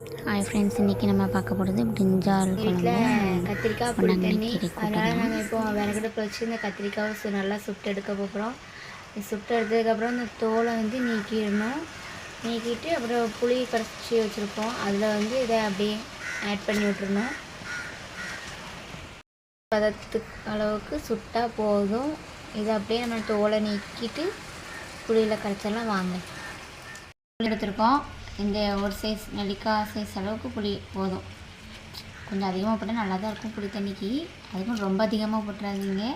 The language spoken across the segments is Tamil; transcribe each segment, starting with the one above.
ஹாய் ஃப்ரெண்ட்ஸ் இன்றைக்கி நம்ம பார்க்க போகிறது பிரிஞ்சால் வீட்டில் கத்திரிக்காய் கீரை அதனால் நாங்கள் இப்போ விறகடுப்பு வச்சு இந்த கத்திரிக்காவை சு நல்லா சுட்டு எடுக்க போகிறோம் சுட்டு எடுத்ததுக்கப்புறம் இந்த தோலை வந்து நீக்கிடணும். நீக்கிட்டு அப்புறம் புளி கரைச்சி வச்சுருப்போம். அதில் வந்து இதை அப்படியே ஆட் பண்ணி விட்டுறணும். பதத்துக்கு அளவுக்கு சுட்டால் போதும். இதை அப்படியே நம்ம தோலை நீக்கிட்டு புளியில் கரைச்செல்லாம் வாங்க. எடுத்திருக்கோம். இந்த ஒரு சைஸ் நெல்லிக்காய் சைஸ் அளவுக்கு புளி போதும். கொஞ்சம் அதிகமாக போட்டால் நல்லா தான் இருக்கும் புளி தண்ணிக்கு. அதுக்கும் ரொம்ப அதிகமாக போட்டுறாதீங்க.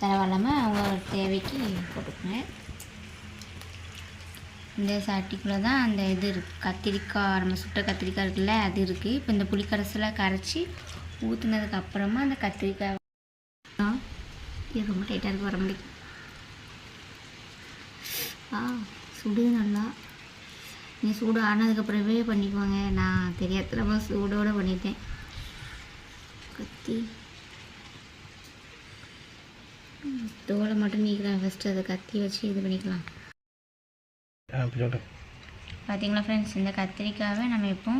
பரவாயில்லாமல் அவங்க தேவைக்கு போட்டுக்கோங்க. இந்த சட்டிக்குள்ளே தான் அந்த இது இருக்குது கத்திரிக்காய் நம்ம சுட்ட கத்திரிக்காய் இருக்குல்ல அது இருக்குது இப்போ இந்த புளி கரைசலாக கரைச்சி ஊற்றுனதுக்கு அப்புறமா அந்த கத்திரிக்காய் இது ரொம்ப டைட்டாக இருக்குது வர முடியும் ஆ சுடுது நல்லா. நீ சூடு ஆனதுக்கப்புறமே பண்ணிக்குவாங்க நான் தெரியாதமா சூடோட பண்ணிட்டேன். கத்தி. தோலை மட்டும் நீக்கலாம். ஃபஸ்ட்டு அதை கத்தி வச்சு இது பண்ணிக்கலாம். பார்த்தீங்களா ஃப்ரெண்ட்ஸ் இந்த கத்திரிக்காவை நம்ம இப்போ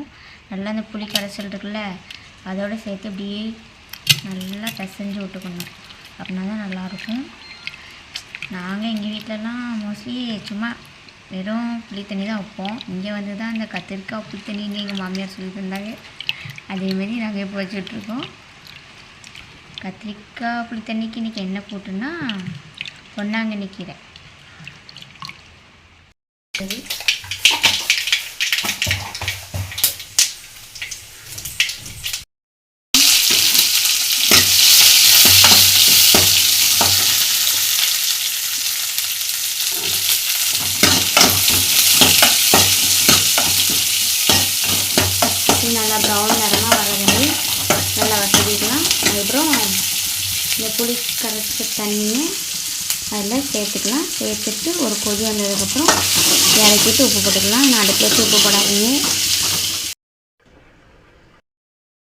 நல்லா அந்த புளி கரைசல் இருக்குல்ல அதோடு சேர்த்து அப்படியே நல்லா பிசைஞ்சு விட்டுக்கணும். அப்படின்னா தான் நல்லாயிருக்கும் நாங்கள் எங்கள் வீட்டிலலாம் மோஸ்ட்லி சும்மா வெறும் புளி தண்ணி தான் வைப்போம். இங்கே வந்து தான் அந்த கத்திரிக்காய் புளித்தண்ணின்னு எங்கள் மாமியார் சொல்லி தந்தாங்க அதேமாரி நாங்கள் இப்போ வச்சுட்ருக்கோம். கத்திரிக்காய் புளி தண்ணிக்கு இன்றைக்கி என்ன போட்டுன்னா பொன்னாங்கண்ணி கீரை. சரி. இது நல்லா ப்ரௌன் நிறமாக வர வேண்டி நல்லா வசதிக்கலாம் அதுக்கப்புறம் இந்த புளி கரைச்ச தண்ணியை அதில் சேர்த்துக்கலாம். சேர்த்துட்டு ஒரு கொதி வந்ததுக்கப்புறம் இறக்கிட்டு உப்பு போட்டுக்கலாம். நான் அடுப்பில் வச்சு உப்பு போடாதீங்க.